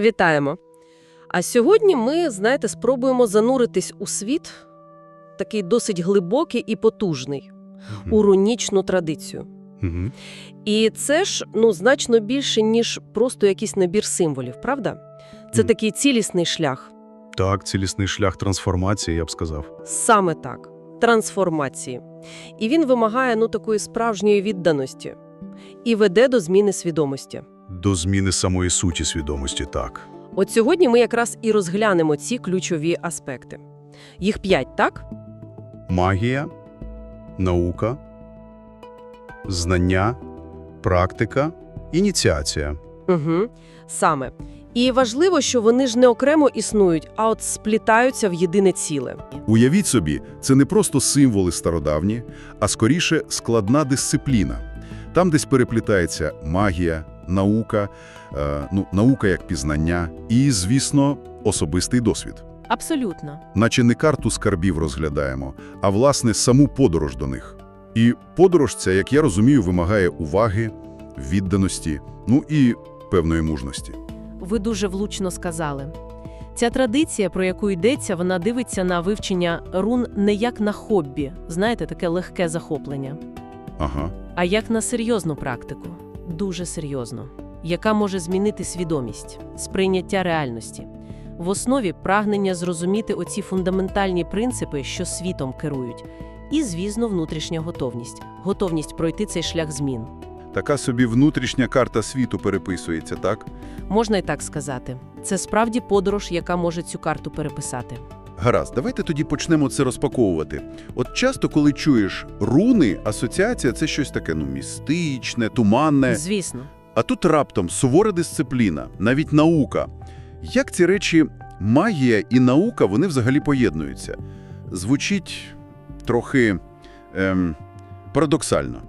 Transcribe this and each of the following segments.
Вітаємо! А сьогодні ми, знаєте, спробуємо зануритись у світ, такий досить глибокий і потужний, у рунічну традицію. Угу. І це ж ну, значно більше, ніж просто якийсь набір символів, правда? Це Мгм. такий цілісний шлях. Так, цілісний шлях трансформації, я б сказав. Саме так. Трансформації. І він вимагає ну, такої справжньої відданості і веде до зміни свідомості. До зміни самої суті свідомості, так. От сьогодні ми якраз і розглянемо ці ключові аспекти. Їх п'ять, так? Магія, наука, знання, практика, ініціація. Угу. Саме. І важливо, що вони ж не окремо існують, а от сплітаються в єдине ціле. Уявіть собі, це не просто символи стародавні, а скоріше складна дисципліна. Там десь переплітається магія, наука, е, ну, наука як пізнання і, звісно, особистий досвід. Абсолютно. Наче не карту скарбів розглядаємо, а, власне, саму подорож до них. І подорож ця, як я розумію, вимагає уваги, відданості, ну і певної мужності. Ви дуже влучно сказали. Ця традиція, про яку йдеться, вона дивиться на вивчення рун не як на хобі, знаєте, таке легке захоплення, Ага. А як на серйозну практику, дуже серйозну, яка може змінити свідомість, сприйняття реальності. В основі прагнення зрозуміти оці фундаментальні принципи, що світом керують, і, звісно, внутрішня готовність, готовність пройти цей шлях змін. Така собі внутрішня карта світу переписується, так? Можна і так сказати. Це справді подорож, яка може цю карту переписати. Гаразд, давайте тоді почнемо це розпаковувати. От часто, коли чуєш руни, асоціація це щось таке ну містичне, туманне. Звісно. А тут раптом сувора дисципліна, навіть наука. Як ці речі магія і наука вони взагалі поєднуються? Звучить трохи ем, парадоксально,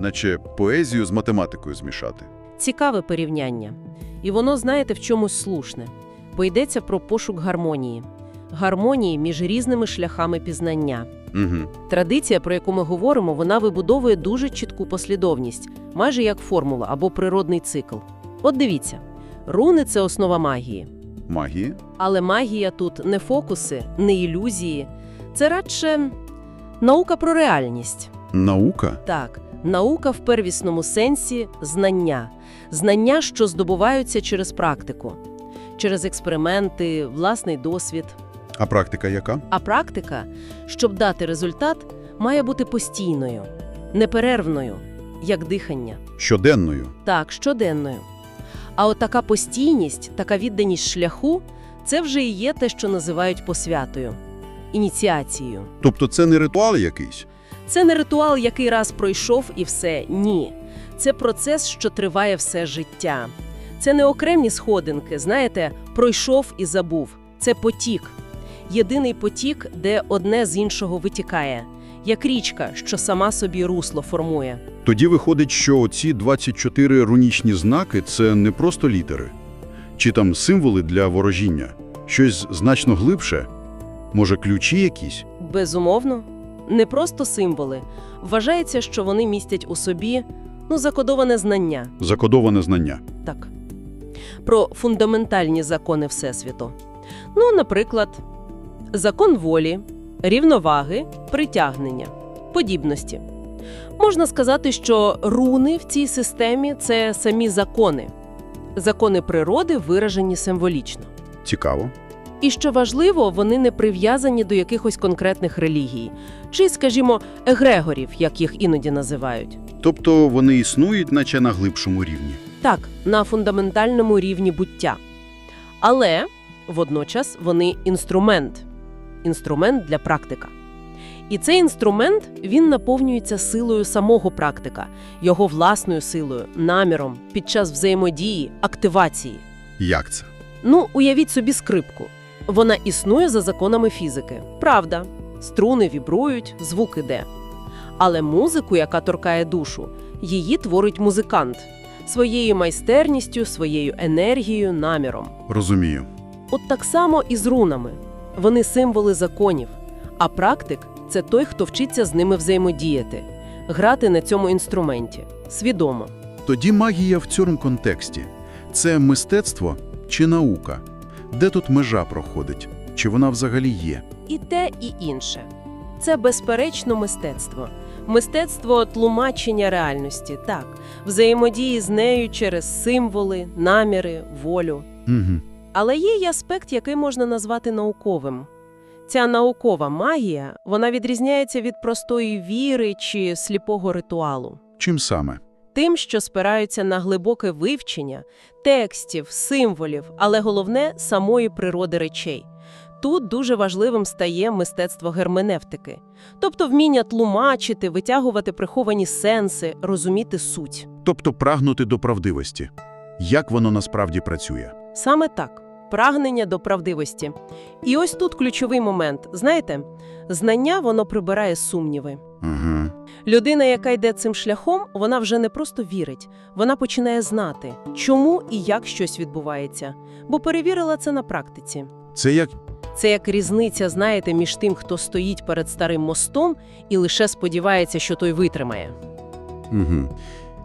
наче поезію з математикою змішати. Цікаве порівняння. І воно, знаєте, в чомусь слушне. Бо йдеться про пошук гармонії. Гармонії між різними шляхами пізнання. Угу. Традиція, про яку ми говоримо, вона вибудовує дуже чітку послідовність, майже як формула або природний цикл. От дивіться, руни це основа магії. Магія? Але магія тут не фокуси, не ілюзії. Це радше наука про реальність. Наука? Так, наука в первісному сенсі знання. Знання, що здобуваються через практику, через експерименти, власний досвід. А практика яка? А практика, щоб дати результат, має бути постійною, неперервною, як дихання. Щоденною. Так, щоденною. А от така постійність, така відданість шляху це вже і є те, що називають посвятою, ініціацією. Тобто це не ритуал якийсь? Це не ритуал, який раз пройшов і все. Ні. Це процес, що триває все життя. Це не окремі сходинки, знаєте, пройшов і забув. Це потік. Єдиний потік, де одне з іншого витікає, як річка, що сама собі русло формує. Тоді виходить, що ці 24 рунічні знаки – це не просто літери. Чи там символи для ворожіння? Щось значно глибше? Може, ключі якісь? Безумовно, не просто символи. Вважається, що вони містять у собі ну, закодоване знання. Закодоване знання. Так. Про фундаментальні закони Всесвіту. Ну, наприклад, закон волі, рівноваги, притягнення, подібності. Можна сказати, що руни в цій системі це самі закони. Закони природи виражені символічно. Цікаво. І що важливо, вони не прив'язані до якихось конкретних релігій, чи, скажімо, егрегорів, як їх іноді називають. Тобто вони існують, наче на глибшому рівні. Так, на фундаментальному рівні буття. Але водночас вони інструмент. Інструмент для практика. І цей інструмент він наповнюється силою самого практика, його власною силою, наміром під час взаємодії, активації. Як це? Ну, уявіть собі скрипку. Вона існує за законами фізики. Правда, струни вібрують, звук іде. Але музику, яка торкає душу, її творить музикант своєю майстерністю, своєю енергією, наміром. Розумію. От так само і з рунами. Вони символи законів, а практик це той, хто вчиться з ними взаємодіяти, грати на цьому інструменті свідомо. Тоді магія в цьому контексті – це мистецтво чи наука? Де тут межа проходить? Чи вона взагалі є? І те, і інше. Це безперечно мистецтво. Мистецтво тлумачення реальності, так, взаємодії з нею через символи, наміри, волю. Угу. Але є й аспект, який можна назвати науковим. Ця наукова магія, вона відрізняється від простої віри чи сліпого ритуалу. Чим саме? Тим, що спираються на глибоке вивчення текстів, символів, але головне самої природи речей. Тут дуже важливим стає мистецтво герменевтики, тобто вміння тлумачити, витягувати приховані сенси, розуміти суть. Тобто прагнути до правдивості. Як воно насправді працює? Саме так прагнення до правдивості. І ось тут ключовий момент. Знаєте, знання воно прибирає сумніви. Угу. Людина, яка йде цим шляхом, вона вже не просто вірить, вона починає знати, чому і як щось відбувається, бо перевірила це на практиці. Це як Це як різниця, знаєте, між тим, хто стоїть перед старим мостом і лише сподівається, що той витримає. угу.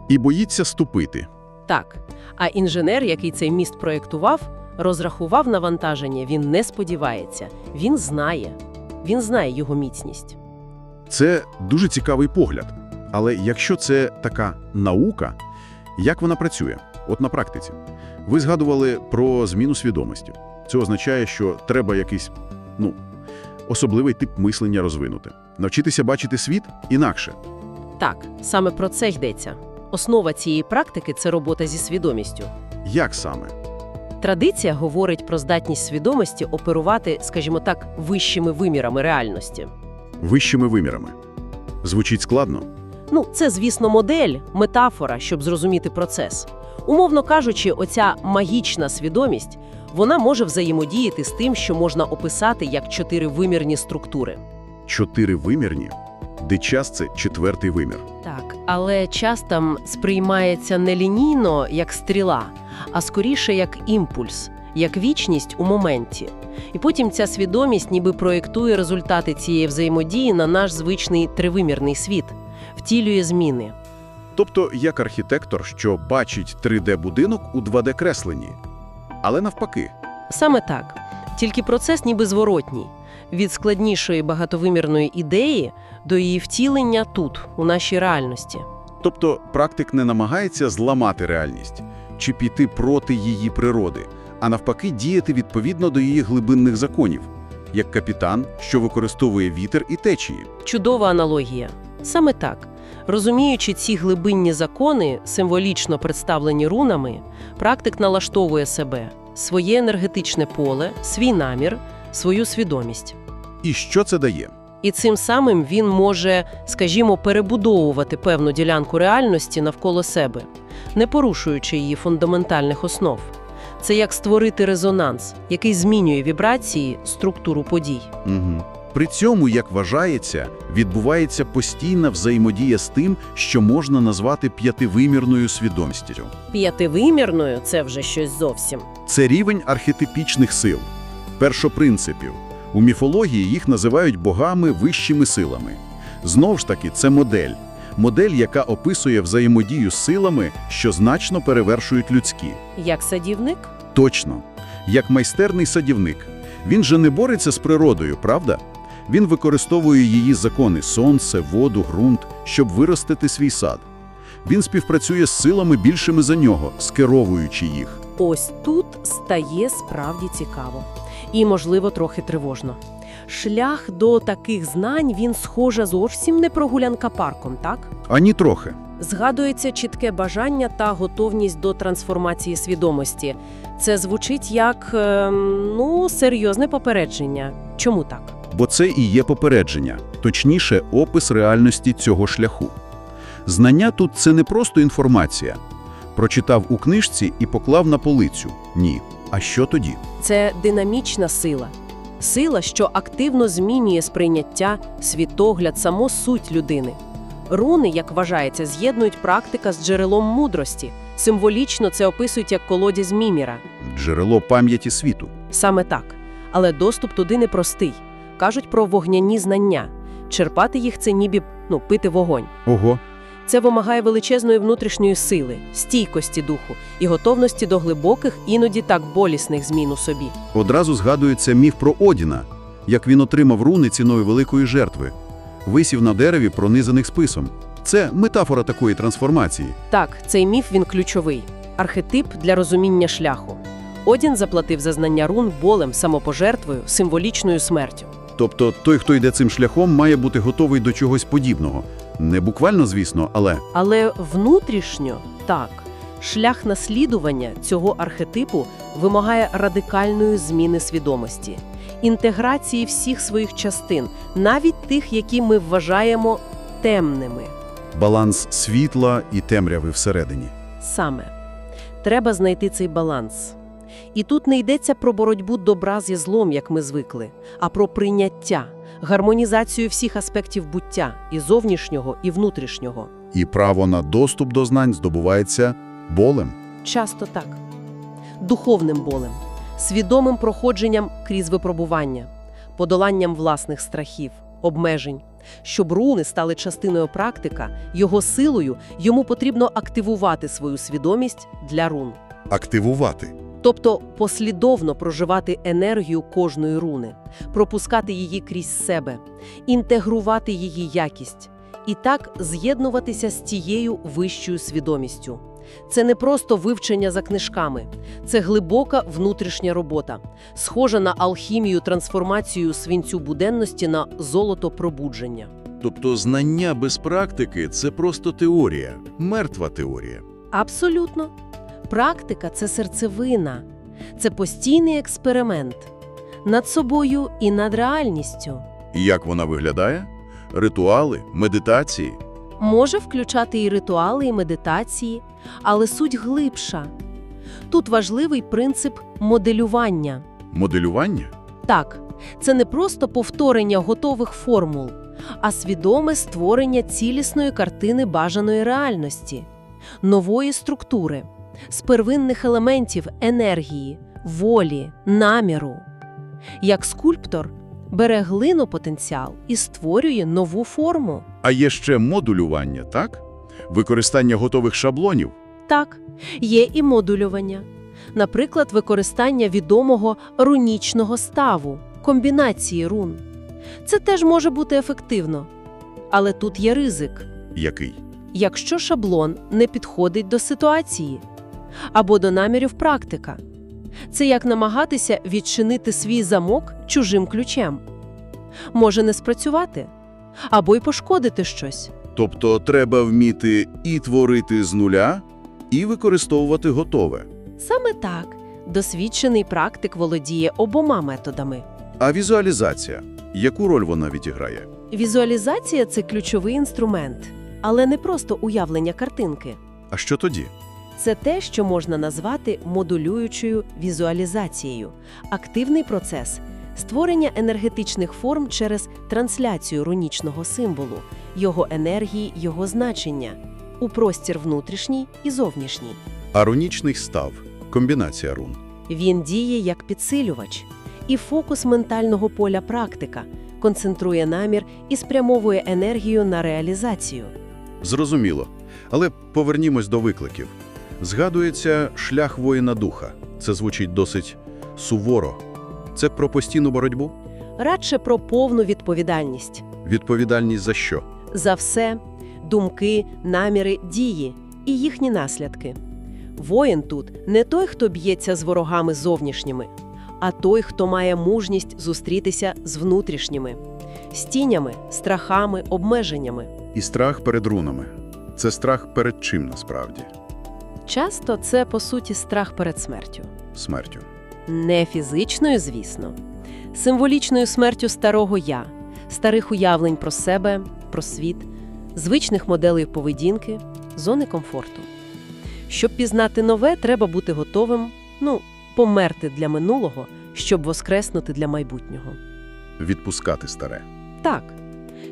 і боїться ступити. Так. А інженер, який цей міст проєктував, розрахував навантаження, він не сподівається, він знає. Він знає його міцність. Це дуже цікавий погляд. Але якщо це така наука, як вона працює? От на практиці. Ви згадували про зміну свідомості. Це означає, що треба якийсь, ну, особливий тип мислення розвинути. Навчитися бачити світ інакше. Так, саме про це йдеться. Основа цієї практики це робота зі свідомістю. Як саме? Традиція говорить про здатність свідомості оперувати, скажімо так, вищими вимірами реальності. Вищими вимірами. Звучить складно. Ну, це, звісно, модель, метафора, щоб зрозуміти процес. Умовно кажучи, оця магічна свідомість вона може взаємодіяти з тим, що можна описати як чотиривимірні структури. Чотиривимірні, де час – це четвертий вимір. Так, але час там сприймається не лінійно, як стріла, а скоріше як імпульс, як вічність у моменті. І потім ця свідомість ніби проєктує результати цієї взаємодії на наш звичний тривимірний світ, втілює зміни. Тобто як архітектор, що бачить 3D-будинок у 2D-кресленні. Але навпаки. Саме так. Тільки процес ніби зворотній. Від складнішої багатовимірної ідеї до її втілення тут, у нашій реальності. Тобто практик не намагається зламати реальність чи піти проти її природи, а навпаки діяти відповідно до її глибинних законів, як капітан, що використовує вітер і течії. Чудова аналогія. Саме так. Розуміючи ці глибинні закони, символічно представлені рунами, практик налаштовує себе, своє енергетичне поле, свій намір, свою свідомість. І що це дає? І цим самим він може, скажімо, перебудовувати певну ділянку реальності навколо себе, не порушуючи її фундаментальних основ. Це як створити резонанс, який змінює вібрації, структуру подій. Угу. При цьому, як вважається, відбувається постійна взаємодія з тим, що можна назвати п'ятивимірною свідомістю. П'ятивимірною це вже щось зовсім. Це рівень архетипічних сил, першопринципів. У міфології їх називають богами вищими силами. Знову ж таки, це модель. Модель, яка описує взаємодію з силами, що значно перевершують людські. Як садівник? Точно. Як майстерний садівник. Він же не бореться з природою, правда? Він використовує її закони – сонце, воду, ґрунт, щоб виростити свій сад. Він співпрацює з силами більшими за нього, скеровуючи їх. Ось тут стає справді цікаво. І, можливо, трохи тривожно. Шлях до таких знань він схоже зовсім не прогулянка парком, так? Ані трохи. Згадується чітке бажання та готовність до трансформації свідомості. Це звучить як ем, ну, серйозне попередження. Чому так? Бо це і є попередження, точніше, опис реальності цього шляху. Знання тут – це не просто інформація. Прочитав у книжці і поклав на полицю. Ні. А що тоді? Це динамічна сила. Сила, що активно змінює сприйняття, світогляд, саму суть людини. Руни, як вважається, з'єднують практика з джерелом мудрості. Символічно це описують як колодязь міміра. Джерело пам'яті світу. Саме так. Але доступ туди непростий. Кажуть про вогняні знання. Черпати їх це ніби ну, пити вогонь. Ого. Це вимагає величезної внутрішньої сили, стійкості духу і готовності до глибоких, іноді так болісних змін у собі. Одразу згадується міф про Одіна, як він отримав руни ціною великої жертви. Висів на дереві, пронизаних списом. Це метафора такої трансформації. Так, цей міф він ключовий архетип для розуміння шляху. Одін заплатив за знання рун болем, самопожертвою, символічною смертю. Тобто той, хто йде цим шляхом, має бути готовий до чогось подібного. Не буквально, звісно, але Але внутрішньо так. Шлях наслідування цього архетипу вимагає радикальної зміни свідомості, інтеграції всіх своїх частин, навіть тих, які ми вважаємо темними. баланс світла і темряви всередині. Саме треба знайти цей баланс. І тут не йдеться про боротьбу добра зі злом, як ми звикли, а про прийняття, гармонізацію всіх аспектів буття і зовнішнього, і внутрішнього. І право на доступ до знань здобувається болем. Часто так. Духовним болем, свідомим проходженням крізь випробування, подоланням власних страхів, обмежень. Щоб руни стали частиною практика, його силою йому потрібно активувати свою свідомість для рун. Активувати. Тобто послідовно проживати енергію кожної руни, пропускати її крізь себе, інтегрувати її якість і так з'єднуватися з тією вищою свідомістю. Це не просто вивчення за книжками, це глибока внутрішня робота, схожа на алхімію трансформацію свинцю буденності на золото пробудження. Тобто знання без практики – це просто теорія, мертва теорія. Абсолютно. Практика це серцевина, це постійний експеримент над собою і над реальністю. І як вона виглядає? Ритуали, медитації. Може включати і ритуали, і медитації, але суть глибша. Тут важливий принцип моделювання. Моделювання? Так, це не просто повторення готових формул, а свідоме створення цілісної картини бажаної реальності, нової структури, з первинних елементів енергії, волі, наміру. Як скульптор бере глину потенціал і створює нову форму. А є ще модулювання, так? Використання готових шаблонів. Так, є і модулювання. Наприклад, використання відомого рунічного ставу, комбінації рун. Це теж може бути ефективно. Але тут є ризик, Який? якщо шаблон не підходить до ситуації або до намірів практика. Це як намагатися відчинити свій замок чужим ключем. Може не спрацювати або й пошкодити щось. Тобто треба вміти і творити з нуля, і використовувати готове. Саме так досвідчений практик володіє обома методами. А візуалізація? Яку роль вона відіграє? Візуалізація це ключовий інструмент, але не просто уявлення картинки. А що тоді? Це те, що можна назвати модулюючою візуалізацією, активний процес створення енергетичних форм через трансляцію рунічного символу, його енергії, його значення у простір внутрішній і зовнішній. Аронічний став. Комбінація рун. Він діє як підсилювач, і фокус ментального поля практика концентрує намір і спрямовує енергію на реалізацію. Зрозуміло. Але повернімось до викликів. Згадується шлях воїна духа. Це звучить досить суворо. Це про постійну боротьбу? Радше про повну відповідальність Відповідальність за що? за все, думки, наміри, дії і їхні наслідки. Воїн тут не той, хто б'ється з ворогами зовнішніми, а той, хто має мужність зустрітися з внутрішніми, з тінями, страхами, обмеженнями. І страх перед рунами. Це страх перед чим насправді? Часто це, по суті, страх перед смертю. Смертю. Не фізичною, звісно, символічною смертю старого я, старих уявлень про себе, про світ, звичних моделей поведінки, зони комфорту. Щоб пізнати нове, треба бути готовим, ну, померти для минулого, щоб воскреснути для майбутнього. Відпускати старе. Так,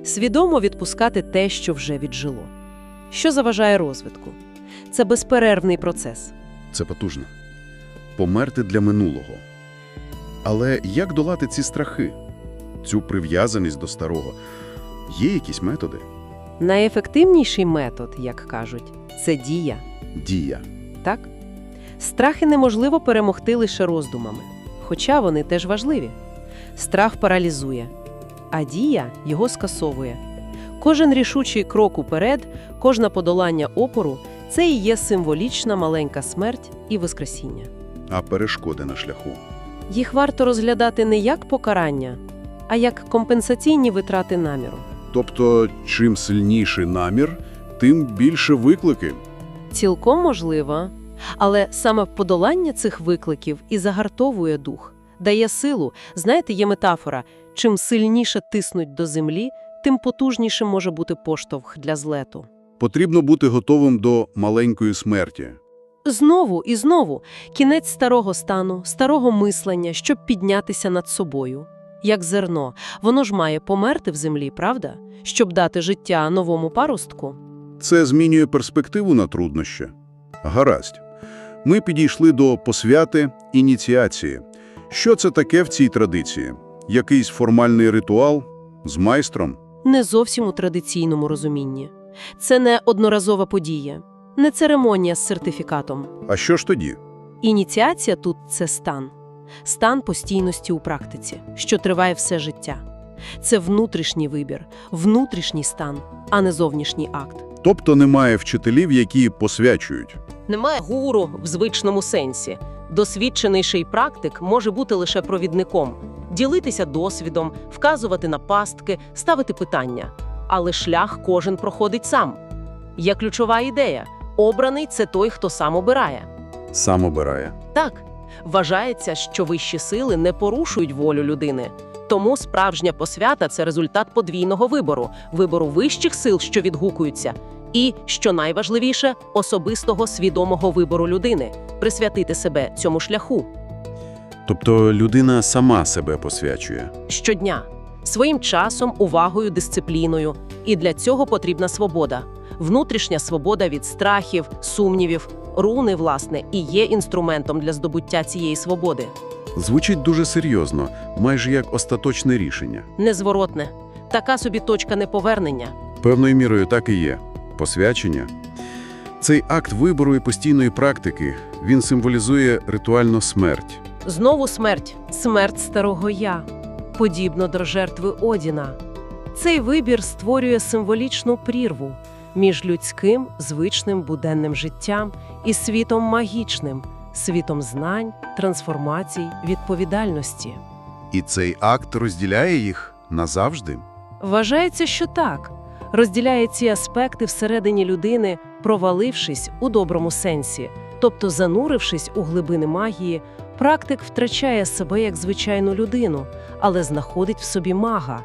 свідомо відпускати те, що вже віджило. Що заважає розвитку? Це безперервний процес. Це потужно. Померти для минулого. Але як долати ці страхи? Цю прив'язаність до старого? Є якісь методи? Найефективніший метод, як кажуть, це дія. Дія. Так? Страхи неможливо перемогти лише роздумами, хоча вони теж важливі. Страх паралізує, а дія його скасовує. Кожен рішучий крок уперед, кожне подолання опору це і є символічна маленька смерть і воскресіння. А перешкоди на шляху. Їх варто розглядати не як покарання, а як компенсаційні витрати наміру. Тобто, чим сильніший намір, тим більше виклики. Цілком можливо, але саме подолання цих викликів і загартовує дух, дає силу. Знаєте, є метафора: чим сильніше тиснуть до землі, тим потужнішим може бути поштовх для злету. Потрібно бути готовим до маленької смерті. Знову і знову кінець старого стану, старого мислення, щоб піднятися над собою. Як зерно, воно ж має померти в землі, правда? Щоб дати життя новому паростку. Це змінює перспективу на труднощі. Гаразд. Ми підійшли до посвяти ініціації. Що це таке в цій традиції? Якийсь формальний ритуал з майстром? не зовсім у традиційному розумінні. Це не одноразова подія, не церемонія з сертифікатом. А що ж тоді? Ініціація тут це стан, стан постійності у практиці, що триває все життя. Це внутрішній вибір, внутрішній стан, а не зовнішній акт. Тобто немає вчителів, які посвячують. Немає гуру в звичному сенсі. Досвідченийший практик може бути лише провідником, ділитися досвідом, вказувати на пастки, ставити питання. Але шлях кожен проходить сам. Є ключова ідея: обраний це той, хто сам обирає. Сам обирає. Так, вважається, що вищі сили не порушують волю людини. Тому справжня посвята це результат подвійного вибору вибору вищих сил, що відгукуються, і, що найважливіше, особистого свідомого вибору людини присвятити себе цьому шляху Тобто людина сама себе посвячує. щодня, своїм часом, увагою, дисципліною. І для цього потрібна свобода. Внутрішня свобода від страхів, сумнівів, руни, власне, і є інструментом для здобуття цієї свободи. Звучить дуже серйозно, майже як остаточне рішення. Незворотне, така собі точка неповернення. Певною мірою так і є. Посвячення. Цей акт вибору і постійної практики, він символізує ритуальну смерть. Знову смерть. Смерть старого я, подібно до жертви Одіна. Цей вибір створює символічну прірву між людським, звичним буденним життям і світом магічним, світом знань, трансформацій, відповідальності. І цей акт розділяє їх назавжди. Вважається, що так. Розділяє ці аспекти всередині людини, провалившись у доброму сенсі, тобто занурившись у глибини магії, практик втрачає себе як звичайну людину, але знаходить в собі мага,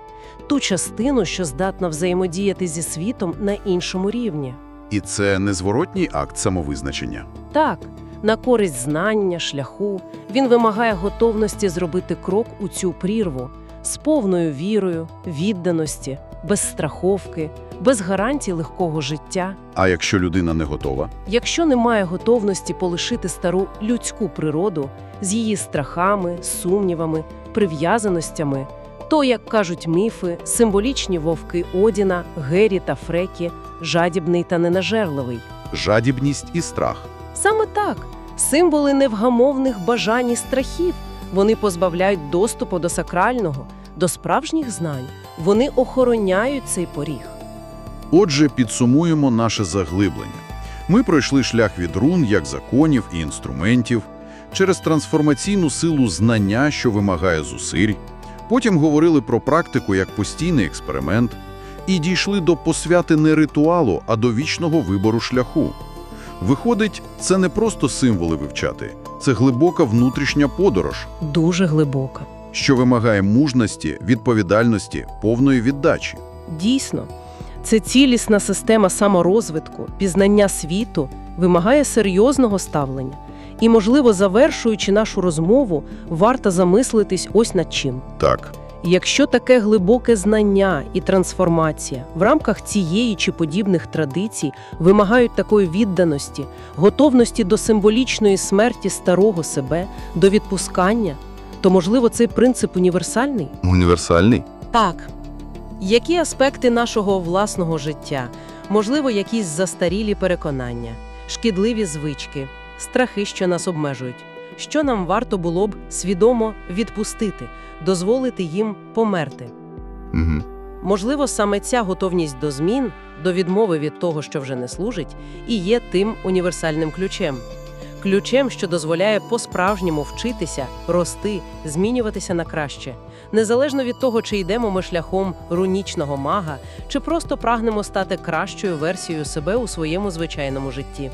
ту частину, що здатна взаємодіяти зі світом на іншому рівні. І це незворотній акт самовизначення. Так, на користь знання, шляху, він вимагає готовності зробити крок у цю прірву з повною вірою, відданості, без страховки, без гарантій легкого життя. А якщо людина не готова? Якщо немає готовності полишити стару людську природу з її страхами, сумнівами, прив'язаностями, то, як кажуть міфи, символічні вовки Одіна, Гері та Фрекі, жадібний та ненажерливий. Жадібність і страх. Саме так, символи невгамовних бажань і страхів. Вони позбавляють доступу до сакрального, до справжніх знань. Вони охороняють цей поріг. Отже, підсумуємо наше заглиблення. Ми пройшли шлях від рун як законів і інструментів, через трансформаційну силу знання, що вимагає зусиль. Потім говорили про практику як постійний експеримент, і дійшли до посвяти не ритуалу, а до вічного вибору шляху. Виходить, це не просто символи вивчати, це глибока внутрішня подорож, Дуже глибока. Що вимагає мужності, відповідальності, повної віддачі. Дійсно, це цілісна система саморозвитку, пізнання світу вимагає серйозного ставлення. І, можливо, завершуючи нашу розмову, варто замислитись ось над чим. Так. Якщо таке глибоке знання і трансформація в рамках цієї чи подібних традицій вимагають такої відданості, готовності до символічної смерті старого себе, до відпускання, то, можливо, цей принцип універсальний? Універсальний? Так. Які аспекти нашого власного життя, можливо, якісь застарілі переконання, шкідливі звички, страхи, що нас обмежують, що нам варто було б свідомо відпустити, дозволити їм померти? Угу. Можливо, саме ця готовність до змін, до відмови від того, що вже не служить, і є тим універсальним ключем. Ключем, що дозволяє по-справжньому вчитися, рости, змінюватися на краще, незалежно від того, чи йдемо ми шляхом рунічного мага, чи просто прагнемо стати кращою версією себе у своєму звичайному житті.